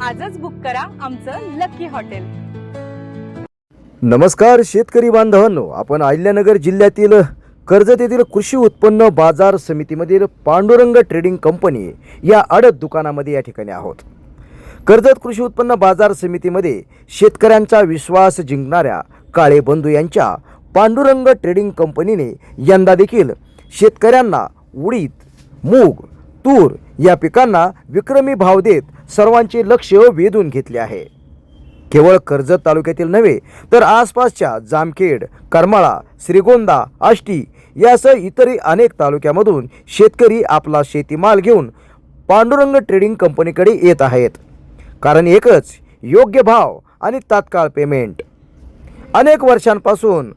आजच बुक करा आमचं लकी हॉटेल. नमस्कार शेतकरी बांधवांनो आपण अहिल्यानगर जिल्ह्यातील कर्जत येथील कृषी उत्पन्न बाजार समितीमधील पांडुरंग ट्रेडिंग कंपनी या अडत दुकानामध्ये या ठिकाणी आहोत. कर्जत कृषी उत्पन्न बाजार समितीमध्ये शेतकऱ्यांचा विश्वास जिंकणाऱ्या काळे बंधू यांच्या पांडुरंग ट्रेडिंग कंपनीने यंदा देखील शेतकऱ्यांना उडीद मूग तूर या पिकांना विक्रमी भाव देत सर्वांचे लक्ष वेधून घेतले आहे. केवळ कर्जत तालुक्यातील नव्हे तर आसपासच्या जामखेड करमाळा श्रीगोंदा आष्टी यासह इतरही अनेक तालुक्यामधून शेतकरी आपला शेतीमाल घेऊन पांडुरंग ट्रेडिंग कंपनीकडे येत आहेत. कारण एकच योग्य भाव आणि तात्काळ पेमेंट. अनेक वर्षांपासून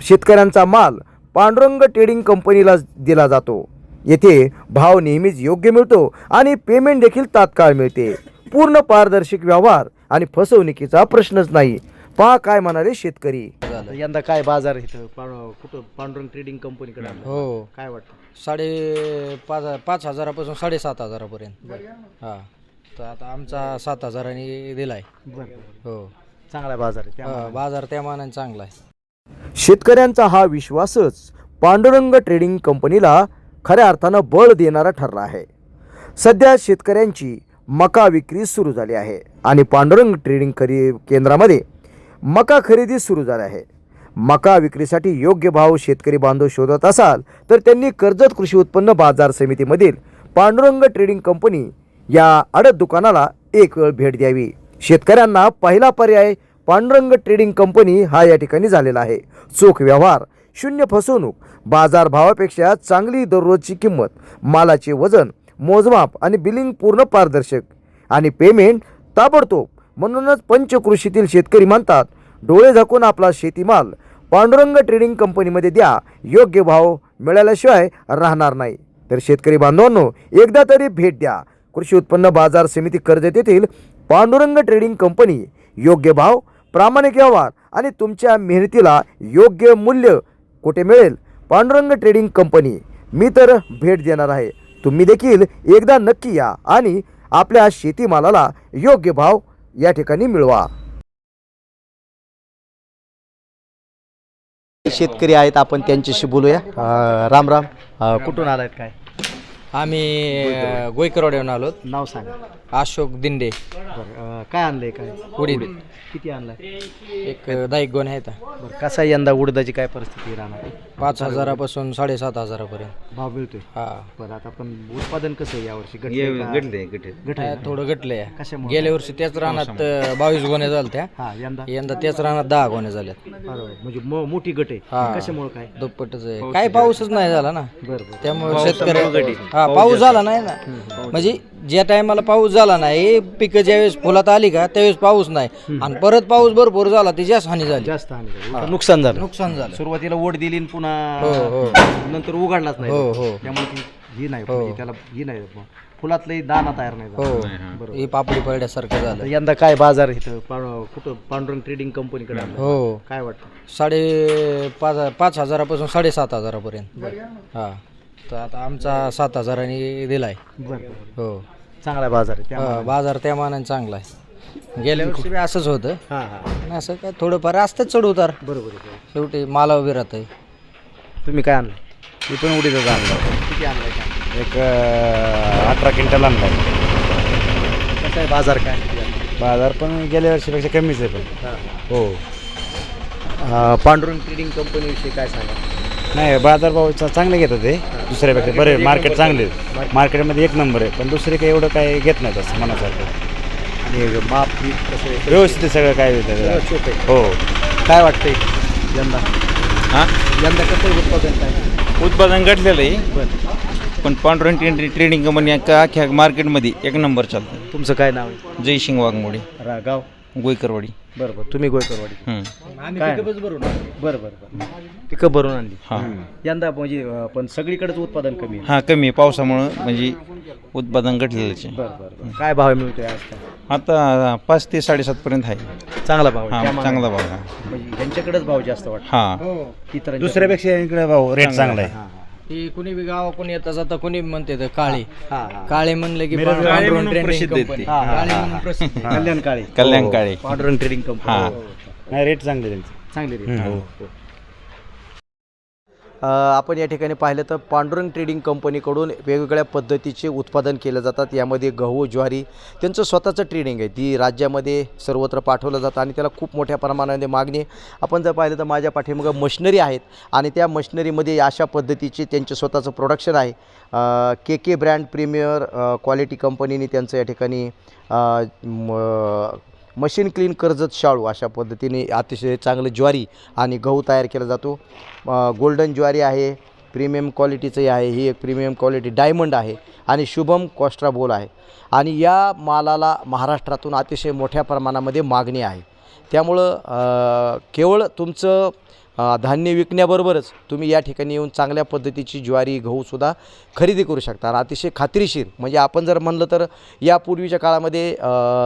शेतकऱ्यांचा माल पांडुरंग ट्रेडिंग कंपनीला दिला जातो. येथे भाव नेहमीच योग्य मिळतो आणि पेमेंट देखील तात्काळ मिळते. पूर्ण पारदर्शक व्यवहार आणि फसवणुकीचा प्रश्नच नाही. पहा काय म्हणाले शेतकरी. यंदा काय बाजार इथं? कुठं? पांडुरंग ट्रेडिंग कंपनीकडे हो. काय वाटतं? साडे पाच पाच हजारापासून साडेसात हजारापर्यंत. हा. तर आता आमचा सात हजारांनी दिलाय. हो. चांगला बाजार आहे हा, बाजार त्या मानाने चांगला आहे. शेतकऱ्यांचा हा विश्वासच पांडुरंग ट्रेडिंग कंपनीला खऱ्या अर्थानं बळ देणारा ठरला आहे. सध्या शेतकऱ्यांची मका विक्री सुरू झाली आहे आणि पांडुरंग ट्रेडिंग खरी केंद्रामध्ये मका खरेदी सुरू झाली आहे. मका विक्रीसाठी योग्य भाव शेतकरी बांधव शोधत असाल तर त्यांनी कर्जत कृषी उत्पन्न बाजार समितीमधील पांडुरंग ट्रेडिंग कंपनी या अडत दुकानाला एक वेळ भेट द्यावी. शेतकऱ्यांना पहिला पर्याय पांडुरंग ट्रेडिंग कंपनी हा या ठिकाणी झालेला आहे. चोख व्यवहार शून्य फसवणूक बाजारभावापेक्षा चांगली दररोजची किंमत मालाचे वजन मोजमाप आणि बिलिंग पूर्ण पारदर्शक. आणि पेमेंट ताबडतोब म्हणूनच पंचकृषीतील शेतकरी म्हणतात डोळे झाकून आपला शेतीमाल पांडुरंग ट्रेडिंग कंपनीमध्ये द्या योग्य भाव मिळाल्याशिवाय राहणार नाही. तर शेतकरी बांधवांनो एकदा तरी भेट द्या. कृषी उत्पन्न बाजार समिती कर्जत येथील पांडुरंग ट्रेडिंग कंपनी योग्य भाव प्रामाणिक व्यवहार आणि तुमच्या मेहनतीला योग्य मूल्य कुठे मिळेल? Pandurang trading company. मी तर भेट देणार आहे. तुम्ही देखील एकदा नक्की या आणि आपल्या शेतीमालाला योग्य भाव या ठिकाणी मिळवा. शेतकरी आहेत आपण त्यांच्याशी बोलूया. राम राम. कुठून आलायत काय? आम्ही गोयकरवाड्याहून आलो. नाव सांगा. अशोक दिंडे. काय आणलंय काय? उडीद. किती आणलाय? एक दहा एक गोणे आहेत बरं कसा आहे यंदा उडदाची काय परिस्थिती राहणार? पाच हजारापासून साडेसात हजारापर्यंत. भाव मिळतोय? हा. बरं आता पण उत्पादन कसं आहे यावर्षी? गट हा, थोडं घटलंय. कशामुळे? गेल्या वर्षी त्याच रानात अं, बावीस गोण्या झाल्या त्या हा यंदा? यंदा त्याच रानात दहा गोण्या झाल्यात. बरोबर म्हणजे मो- मोठी गट आहे. हा. कशामुळे काय? दुप्पटच आहे. काय पाऊसच नाही झाला ना. बरं बरं. त्यामुळे शेतकरी हा. पाऊस झाला नाही ना? म्हणजे ज्या टायमाला पाऊस झाला नाही पिकं ज्यावेळेस फुलात आली का त्यावेळेस पाऊस नाही. आणि परत पाऊस भरपूर झाला ती जास्त हानी झाली. जास्त हानी झाली. नुकसान झालं. नुकसान झालं. सुरुवातीला ओढ दिली आणि पुन्हा हो हो. नंतर उघडलाच नाही. हो हो. त्यामुळे ती ही नाही म्हणजे त्याला ही नाही. मग फुलातलं दाना तयार नाही हो. झाला. ही. पापडी पडल्यासारखं झालं. तर यंदा काय बाजार इथं? पा- कुठं? पांडुरंग ट्रेडिंग कंपनीकडे आलं. हो. काय वाटतं? साडे पाच पाच हजारापासून साडेसात हजारापर्यंत. हा. तर आता आमचा सात हजारांनी दिलाय. बरं बरं. हो. चांगला बाजार आहे हा, बाजार त्या मानाने चांगला आहे. गेल्या वर्षी बी असंच होतं. हां हां. पण असं काय थोडंफार असतं चढ उतार. बरोबर आहे शेवटी माला उभी राहत तुम्ही काय आणलं? मी पण आणलं. किती आणलाय काय एक अं, अठरा क्विंटल आणलाय. कसं आहे बाजार काय? किती आणलाय? बाजार पण गेल्या वर्षीपेक्षा कमीच आहे पण. हां. हो. हां. पांडुरंग ट्रेडिंग कंपनीविषयी काय सांगा? नाही बाजारभाव चा- चांगले घेतात ते. दुसऱ्यापेक्षा बरे मार्केट चांगले मार्केटमध्ये एक नंबर आहे. पण दुसरे काही एवढं काय घेत नाही तसं मनासारखं. आणि माप बीप कसं? व्यवस्थित सगळं काय आहे. हो. काय वाटतंय यंदा? हां? यंदा कसं उत्पादन काय? उत्पादन घटलेलं आहे. बरं. पण पांडुरंग ट्रेड ट्रेडिंग कंपनी अख्खा अख्ख्या मार्केटमध्ये एक नंबर चालतं तुमचं काय नाव आहे? जयसिंग वाघमोडे. रा गाव गोयकरवाडी. बरं बरं. तुम्ही गोयकरवाडी. हं. काय? बरं बरं बरं. पिकं भरून आणली. हां. यंदा म्हणजे अं, पण सगळीकडेच उत्पादन कमी आहे. हां कमी आहे. पावसामुळं म्हणजे उत्पादन घटलेलंच आहे. बरं बरं बरं. काय भाव मिळतोय आज? आता पाच ते साडेसातपर्यंत आहे. चांगला भाव आहे. त्या हां मानाने. चांगला भाव आहे. म्हणजे यांच्याकडेच भाव जास्त वाटतो. हां. इतर दुसऱ्यापेक्षा इकडे भाऊ रेट चांगला आहे. ती कुणी बी गावा कोणी येता जाता कोणी म्हणते ते काळे. हां हां काळे म्हणले की मिरज पांढरं काळे म्हणून trending प्रसिद्ध आहेत company. ते. हां, हां, काळे हां, म्हणून प्रसिद्ध आहे. कल्याण काळे. कल्याण काळे. पांडुरंग ट्रेडिंग हां. कंपनी नाही रेट चांगले त्यांचे. चांगली रे हं, हो. अ, आपण या ठिकाणी पाहिलं तर पांडुरंग ट्रेडिंग कंपनीकडून वेगवेगळ्या पद्धतीचे उत्पादन केलं जातात. यामध्ये गहू ज्वारी त्यांचं स्वतःचं ट्रेडिंग आहे. ती राज्यामध्ये सर्वत्र पाठवलं जातं आणि त्याला खूप मोठ्या प्रमाणामध्ये मागणी आपण जर पाहिलं तर माझ्या पाठीमागं मशिनरी आहेत आणि त्या मशिनरीमध्ये अशा पद्धतीचे त्यांचं स्वतःचं प्रोडक्शन आहे. K K brand premier quality कंपनीने त्यांचं या ठिकाणी मशीन क्लीन कर्जत शाळू अशा पद्धतीने अतिशय चांगलं ज्वारी आणि गहू तयार केला जातो. गोल्डन ज्वारी आहे प्रीमियम क्वालिटीचंही आहे ही एक प्रीमियम क्वालिटी डायमंड आहे आणि शुभम कॉस्ट्राबोल आहे. आणि या मालाला महाराष्ट्रातून अतिशय मोठ्या प्रमाणामध्ये मागणी आहे. त्यामुळं केवळ तुमचं धान्य विकण्याबरोबरच तुम्ही या ठिकाणी येऊन चांगल्या पद्धतीची ज्वारी गहूसुद्धा खरेदी करू शकता. आणि अतिशय खात्रीशीर म्हणजे आपण जर म्हणलं तर यापूर्वीच्या काळामध्ये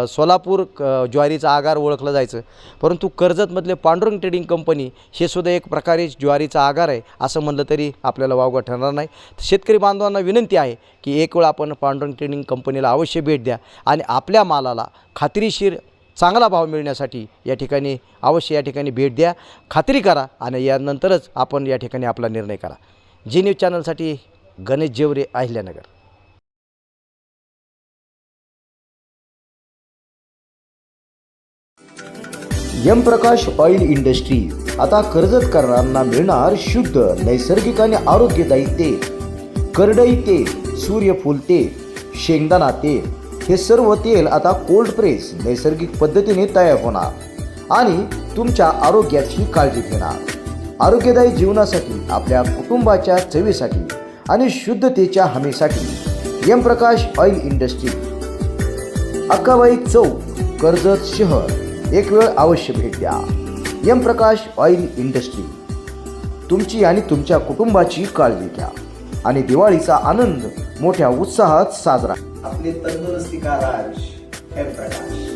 सोलापूर क- ज्वारीचा आगार ओळखलं जायचं. परंतु कर्जतमधले पांडुरंग ट्रेडिंग कंपनी हे सुद्धा एक प्रकारे ज्वारीचा आगार आहे असं म्हणलं तरी आपल्याला वावगं ठरणार नाही. शेतकरी बांधवांना विनंती आहे की एक वेळ आपण पांडुरंग ट्रेडिंग कंपनीला अवश्य भेट द्या. आणि आपल्या मालाला खात्रीशीर चांगला भाव मिळण्यासाठी या ठिकाणी अवश्य या ठिकाणी भेट द्या. खात्री करा आणि यानंतरच आपण या ठिकाणी आपला निर्णय करा. जी न्यूज चॅनलसाठी Ganesh Jevare Ahilyanagar. Yam Prakash oil industry. आता कर्जतकरांना मिळणार शुद्ध नैसर्गिक आणि आरोग्यदायी तेल. करडई तेल सूर्यफूल तेल शेंगदाणा तेल. हे सर्व तेल आता कोल्ड प्रेस नैसर्गिक पद्धतीने तयार होणार. आणि तुमच्या आरोग्याची काळजी घेणार. आरोग्यदायी जीवनासाठी आपल्या कुटुंबाच्या चवीसाठी आणि शुद्धतेच्या हमीसाठी यमप्रकाश ऑइल इंडस्ट्री अक्काबाई चौक कर्जत शहर एक वेळ अवश्य भेट द्या. यमप्रकाश ऑइल इंडस्ट्री तुमची आणि तुमच्या कुटुंबाची काळजी घ्या. आणि दिवाळीचा आनंद मोठ्या उत्साहात साजरा आपले तंदुरुस्ती का राज एम प्रकाश